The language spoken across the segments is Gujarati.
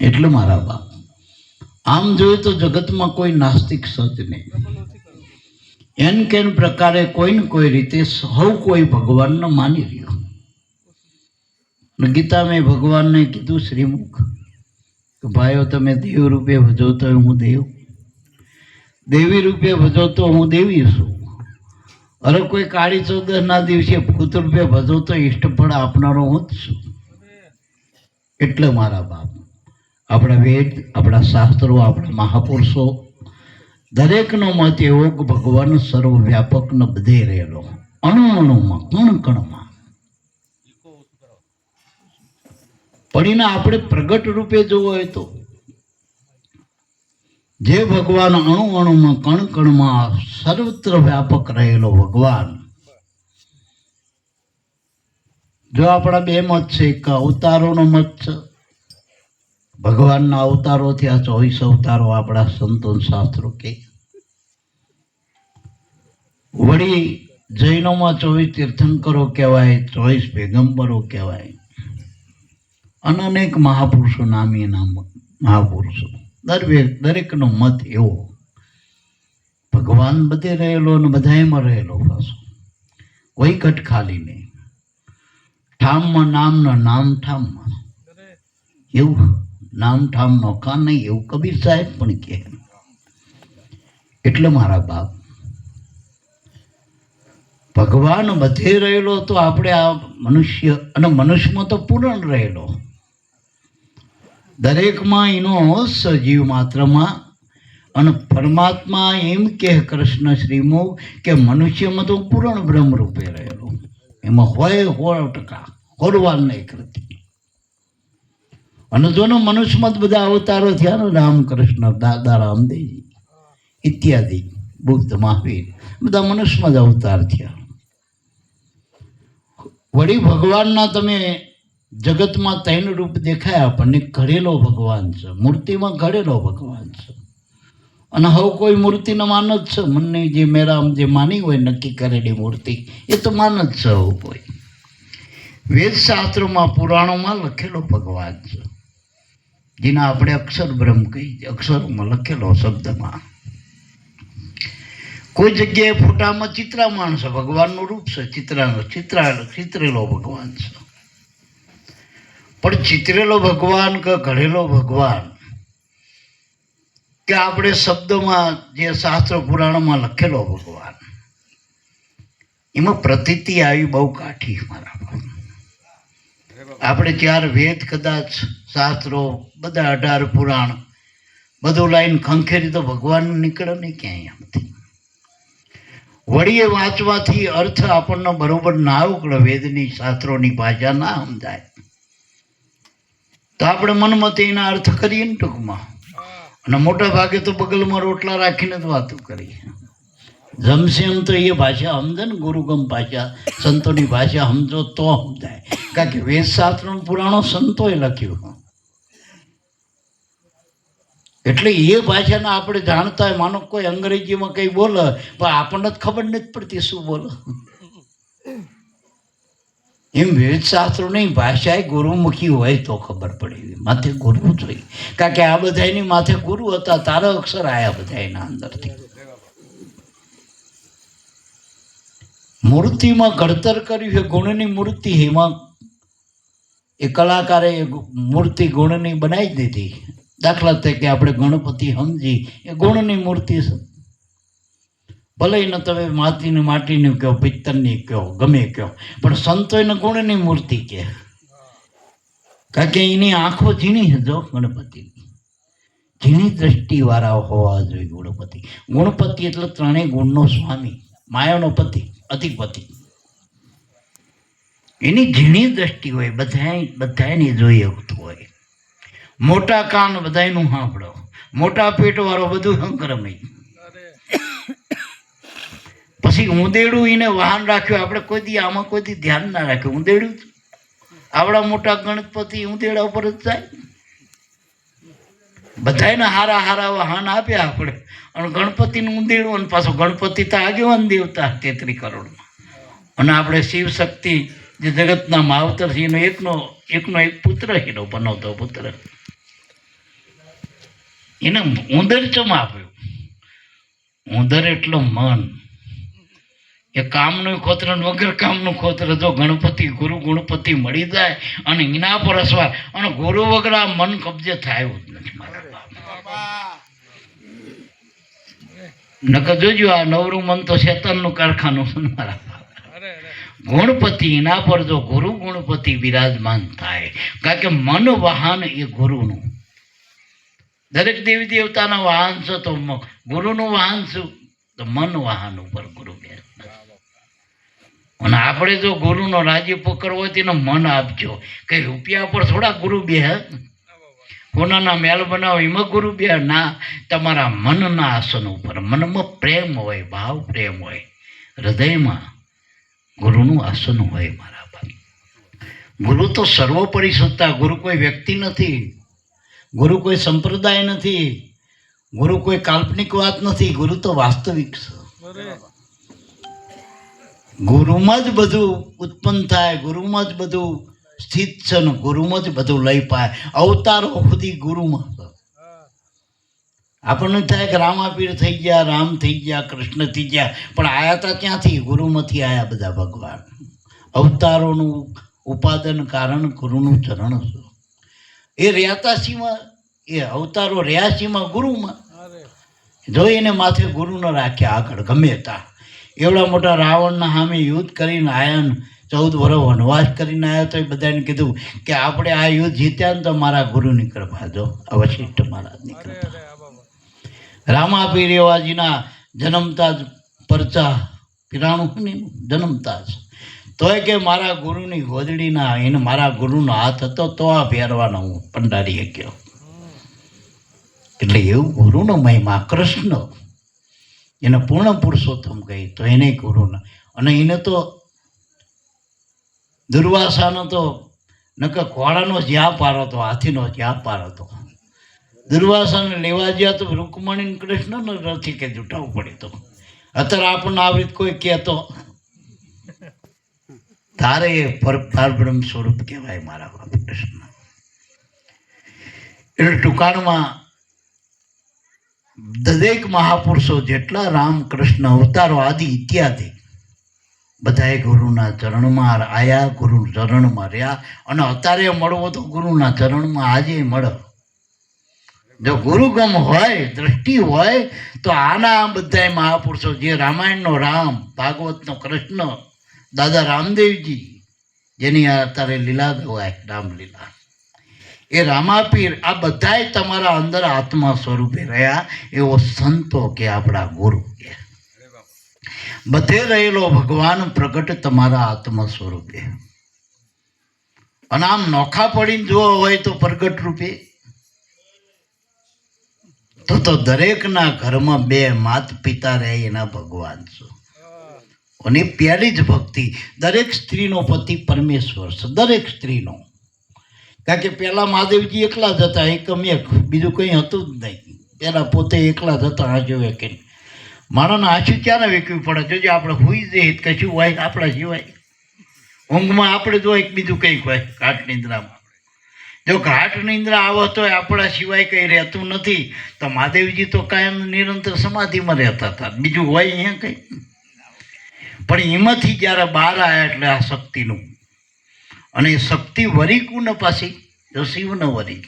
એટલે મારા બાપ. આમ જોઈએ તો જગતમાં કોઈ નાસ્તિક સજ નહીં. એન કેન પ્રકારે કોઈ ને કોઈ રીતે સૌ કોઈ ભગવાનને માની રહ્યો. ગીતા મેં ભગવાનને કીધું, શ્રીમુખ કે ભાઈઓ, તમે દેવ રૂપે ભજવતો હોય હું દેવ. દેવી રૂપે ભજવતો હું દેવી છું. અરે કોઈ કાળી ચૌદસના દિવસે ભૂત રૂપે ભજવતો ઇષ્ટફળ આપનારો હું જ છું. એટલે મારા બાપ. આપણા વેદ, આપણા શાસ્ત્રો, આપણા મહાપુરુષો, દરેકનો મત એવો કે ભગવાન સર્વવ્યાપકનો બધે રહેલો. અણુ અણુમાં કણ કણમાં પણ એને આપણે પ્રગટ રૂપે જોવો હોય તો. જે ભગવાન અણુ અણુમાં કણ કણમાં સર્વત્ર વ્યાપક રહેલો ભગવાન. જો આપણા બે મત છે, એક અવતારોનો મત છે ભગવાનના અવતારોથી આ ચોવીસ અવતારો આપણા સંતોન શાસ્ત્રો કે. વળી જૈનોમાં ચોવીસ તીર્થંકરો કહેવાય, ચોવીસ પેગંબરો કહેવાય, અને અનેક મહાપુરુષો નામી નામ મહાપુરુષો. દરેક દરેકનો મત એવો. ભગવાન બધે રહેલો અને બધાયમાં રહેલો પાછો. કોઈ કટ ખાલી નહીં. ઠામમાં નામના નામ ઠામમાં. એવું. નામ ઠામ નોખા નહીં, એવું કબીર સાહેબ પણ કહે. એટલે મારા બાપ, ભગવાન બધે રહેલો તો આપણે આ મનુષ્ય, અને મનુષ્યમાં તો પૂરણ રહેલો. દરેકમાં એનો સજીવ માત્રમાં, અને પરમાત્મા એમ કે કૃષ્ણ શ્રીમો કે મનુષ્યમાં તો પૂરણ બ્રહ્મ રૂપે રહેલો. એમાં હોય સો ટકા હોરવાલ નહીં કરતી. અને જોનો મનુષ્યમાં બધા અવતારો થયા ને, રામકૃષ્ણ, દાદા રામદેવજી ઇત્યાદિ, બુદ્ધ, મહાવીર, બધા મનુષ્યમાં જ અવતાર થયા. વળી ભગવાનના તમે જગતમાં ત્રણ રૂપ દેખાય આપણને ઘડેલો ભગવાન છે, મૂર્તિમાં ઘડેલો ભગવાન છે. અને હવે કોઈ મૂર્તિનો માન જ છે મનની જે મેરામ જે માની હોય, નક્કી કરેલી મૂર્તિ, એ તો માન જ છે હવે કોઈ. વેદશાસ્ત્રોમાં પુરાણોમાં લખેલો ભગવાન છે. જેના આપણે અક્ષર બ્રહ્મ કહીએ અક્ષરોમાં લખેલો શબ્દમાં કોઈ જગ્યાએ ફોટામાં ચિત્રામાણ છે, ભગવાનનું રૂપ છે ચિત્રા ચિત્રા ચિત્રેલો ભગવાન છે પણ ચિત્રેલો ભગવાન કે ઘડેલો ભગવાન, કે આપણે શબ્દમાં જે શાસ્ત્ર પુરાણમાં લખેલો ભગવાન, એમાં પ્રતીતિ આવી બહુ કાઠી મારા. આપણે ચાર વેદ કદાચ, શાસ્ત્રો, બધા અઢાર પુરાણ, બધું લાઈન ખંખેરી તો ભગવાન નીકળે નહીં ક્યાંય આમથી. વળીએ વાંચવાથી અર્થ આપણને બરોબર ના ઉકળે, વેદની, શાસ્ત્રોની ભાષા ના સમજાય. તો આપણે મનમતીના અર્થ કરીએ ને ટૂંકમાં. અને મોટા ભાગે તો બગલમાં રોટલા રાખીને જ વાતો કરીએ. જમશે એમ તો એ ભાષા સમજે ને ગુરુગમ ભાષા, સંતોની ભાષા સમજો તો સમજાય. કારણ કે વેદશાસ્ત્ર પુરાણો સંતોએ લખ્યું. એટલે એ ભાષાને આપણે જાણતા હોય, માનો કોઈ અંગ્રેજીમાં કંઈ બોલે, પણ આપણને જ ખબર નથી પડતી શું બોલે. એમ વેદશાસ્ત્રોની ભાષા એ ગુરુમુખી હોય તો ખબર પડે માથે ગુરુ જોઈએ કારણ કે આ બધાની માથે ગુરુ હતા, તારા અક્ષર આયા બધા એના અંદરથી. મૂર્તિમાં ઘડતર કર્યું છે, ગુણની મૂર્તિ એમાં એ કલાકારે મૂર્તિ ગુણની બનાવી દીધી. દાખલા તરીકે આપણે ગણપતિ સમજી એ ગુણની મૂર્તિ છે. ભલે એને તમે માતીની માટીની કહો પિત્તરની કહો, ગમે કહો, પણ સંતો એને ગુણની મૂર્તિ કહે. કારણ કે એની આંખો ઝીણી છે, જો ગણપતિની ઝીણી દ્રષ્ટિવાળા હોવા જોઈએ ગુણપતિ. ગુણપતિ એટલે ત્રણેય ગુણનો સ્વામી, માયાનો પતિ. અધિપતિ. એની ઝીણી દ્રષ્ટિ હોય બધા બધાને જોઈ આવતું હોય. મોટા કાન બધાયનું સાંભળો. મોટા પેટ વાળો બધું સંક્રમે પછી ઉંદેડું એને વાહન રાખ્યું, આપણે કોઈ દી આમાં કોઈ દી ધ્યાન ના રાખ્યું. ઉંદેડું આવડા મોટા ગણપતિ ઉંદેડા ઉપર જ જાય. બધાને હારા હારા વાહન આપ્યા આપણે. અને ગણપતિનું ઉંદેડું અને પાછું ગણપતિ તો આગેવાન દેવતા તેત્રી કરોડમાં. અને આપણે શિવ શક્તિ જે જગતના માવતર છે એનો એકનો એકનો એક પુત્ર, એનો બનાવતો પુત્ર. એને ઉંદર ચમ આપ્યું ઉંદર એટલો મન. એ કામનું ખોતર વગર કામનું ખોતર, જો ગણપતિ, ગુરુ ગણપતિ મળી જાય અને એના પર અસવાર અને ગુરુ વગર આ મન કબજે થાય જ નથી મારા બાપ નકર જોજો, આ નવરું મન તો શેતનનું કારખાનું છે મારા ગુણપતિ એના પર જો ગુરુ ગુણપતિ બિરાજમાન થાય. કારણ કે મન વાહન એ ગુરુનું. દરેક દેવી દેવતાના વાહન છો તો ગુરુનું વાહન શું? તો મન વાહન ઉપર ગુરુ બેસતા અને આપણે જો ગુરુનો રાજી પકડવો હોય તેનો મન આપજો. કે રૂપિયા પર થોડા ગુરુ બે કોનાના મેલ બનાવો, એમાં ગુરુ બે ના, તમારા મનના આસન ઉપર. મનમાં પ્રેમ હોય, ભાવ પ્રેમ હોય. હૃદયમાં ગુરુનું આસન હોય મારા બાપ ગુરુ તો સર્વોપરી સત્તા. ગુરુ કોઈ વ્યક્તિ નથી. ગુરુ કોઈ સંપ્રદાય નથી. ગુરુ કોઈ કાલ્પનિક વાત નથી. ગુરુ તો વાસ્તવિક છે. ગુરુમાં જ બધું ઉત્પન્ન થાય. ગુરુમાં જ બધું સ્થિત છે ને ગુરુમાં જ બધું લઈ પાય. અવતારો સુધી ગુરુમાં આપણને થાય કે રામાપીર થઈ ગયા રામ થઈ ગયા કૃષ્ણ થઈ ગયા પણ આયા હતા ક્યાંથી? ગુરુમાંથી આયા બધા ભગવાન. અવતારોનું ઉપાદન કારણ ગુરુનું ચરણ હતું. એ રહ્યા એ અવતારો રહ્યા સીમાં ગુરુમાં. જો એને માથે ગુરુ ન રાખ્યા આગળ ગમે તા એવડા મોટા રાવણના સામે યુદ્ધ કરીને આયા ચૌદ વર્ષ વનવાસ કરીને આવ્યો તો એ બધાને કીધું કે આપણે આ યુદ્ધ જીત્યા ને તો મારા ગુરુની કૃપા જો અવશિષ્ટ મહારાજની કૃપા રામાપીર રેવાજીના જન્મતા જ પરચા પીરાણું ને જન્મતા જ. તોય કે મારા ગુરુની ગોદડીના એને મારા ગુરુનો હાથ હતો તો આ પહેરવાનો હું પંડારીએ ગયો. એટલે એવું ગુરુનો મહિમા કૃષ્ણ એને પૂર્ણ પુરુષોત્તમ કહી તો એને ગુરુના. અને એને તો દુર્વાસાનો તો, નકર ઘોડાનો જ્યાં પાર હતો, હાથીનો જ્યાં પાર હતો. દુર્વાસાને લેવા ગયા તો રૂકમણી કૃષ્ણનો નથી કે જૂઠાવ પડ્યું તો. અત્યારે આપણને આવી કોઈ કહેતો, તારે એ પર- પરબ્રહ્મ સ્વરૂપ કહેવાય મારા બાપ કૃષ્ણ. એટલે ટૂંકાણમાં, દરેક મહાપુરુષો જેટલા રામ કૃષ્ણ અવતારો આદિ ઇત્યાદિ બધાએ ગુરુના ચરણમાં આવ્યા ગુરુ ચરણમાં રહ્યા. અને અત્યારે મળવો તો ગુરુના ચરણમાં આજે મળો. જો ગુરુગમ હોય, દ્રષ્ટિ હોય, તો આના બધા મહાપુરુષો, જે રામાયણનો રામ, ભાગવતનો કૃષ્ણ, દાદા રામદેવજી, જેની અત્યારે લીલા ગવાય રામલીલા. એ રામાપીર આ બધાય તમારા અંદર આત્મા સ્વરૂપે રહ્યા, એવો સંતો કે આપણા ગુરુ કે. બધે રહેલો ભગવાન પ્રગટ તમારા આત્મા સ્વરૂપે. અને આમ નોખા પડીને જોવા હોય તો પ્રગટ રૂપે. તો તો દરેકના ઘરમાં બે માત પિતા રહે એના ભગવાન છો. અને પહેલી જ ભક્તિ દરેક સ્ત્રીનો પતિ પરમેશ્વર છે, દરેક સ્ત્રીનો. કારણ કે પહેલાં મહાદેવજી એકલા જ હતા, એક બીજું કંઈ હતું જ નહીં. પહેલા પોતે એકલા જ હતા, આ કે માણસને આછું ક્યારે વેકવી પડે? જો આપણે હોઈ જઈએ કશું હોય આપણા સિવાય ઊંઘમાં આપણે જો એક બીજું કંઈક હોય, ઘાટ નિંદ્રામાં. જો ઘાટ નિંદ્રા આવો તો આપણા સિવાય કંઈ રહેતું નથી. તો મહાદેવજી તો કાયમ નિરંતર સમાધિમાં રહેતા હતા. બીજું હોય અહીંયા કંઈ? પણ એમાંથી જ્યારે બહાર આવ્યા એટલે આ શક્તિનું. અને એ શક્તિ વરી કુને પાછી તો શિવને વરી.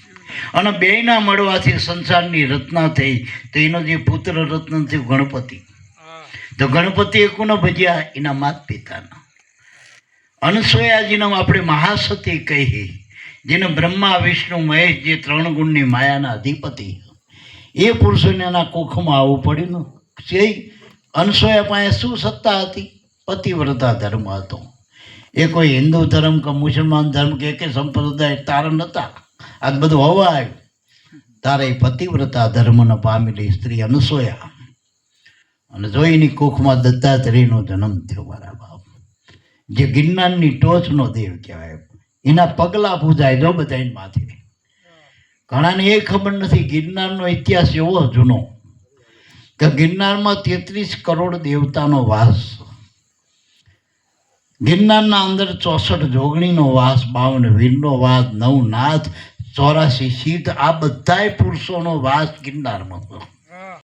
અને બેયના મળવાથી સંસારની રચના થઈ તો એનો જે પુત્ર રત્ન થયું ગણપતિ. તો ગણપતિ એ કોને ભજ્યા? એના માત પિતાના અનસૂયાજીને આપણે મહાસતી કહીએ, જેને બ્રહ્મા, વિષ્ણુ, મહેશ જે ત્રણ ગુણની માયાના અધિપતિ. એ પુરુષોને એના કોખમાં આવવું પડ્યું. તે અનસૂયા પાસે શું સત્તા હતી? પતિવ્રતા ધર્મ હતો. એ કોઈ હિન્દુ ધર્મ કે મુસલમાન ધર્મ કે સંપ્રદાય તારણ નહોતા. આ બધું હવા તારે પતિવ્રતા ધર્મને પામેલી સ્ત્રી અનુસોયા. અને જોઈની કુખમાં દત્તાત્રેયનો જન્મ થયો મારા બાપ. જે ગિરનારની ટોચનો દેવ કહેવાય. એના પગલા પૂજાય જો બધા માથે. ઘણાને એ ખબર નથી ગિરનારનો ઇતિહાસ એવો જૂનો. કે ગિરનારમાં તેત્રીસ કરોડ દેવતાનો વાસ. ગિરનારના અંદર ચોસઠ જોગણીનો વાસ, બાવન વીરનો વાસ, નવ નાથ ચોરાસી સીટ આ બધાય પુરુષોનો વાસ ગિરનારમાં હતો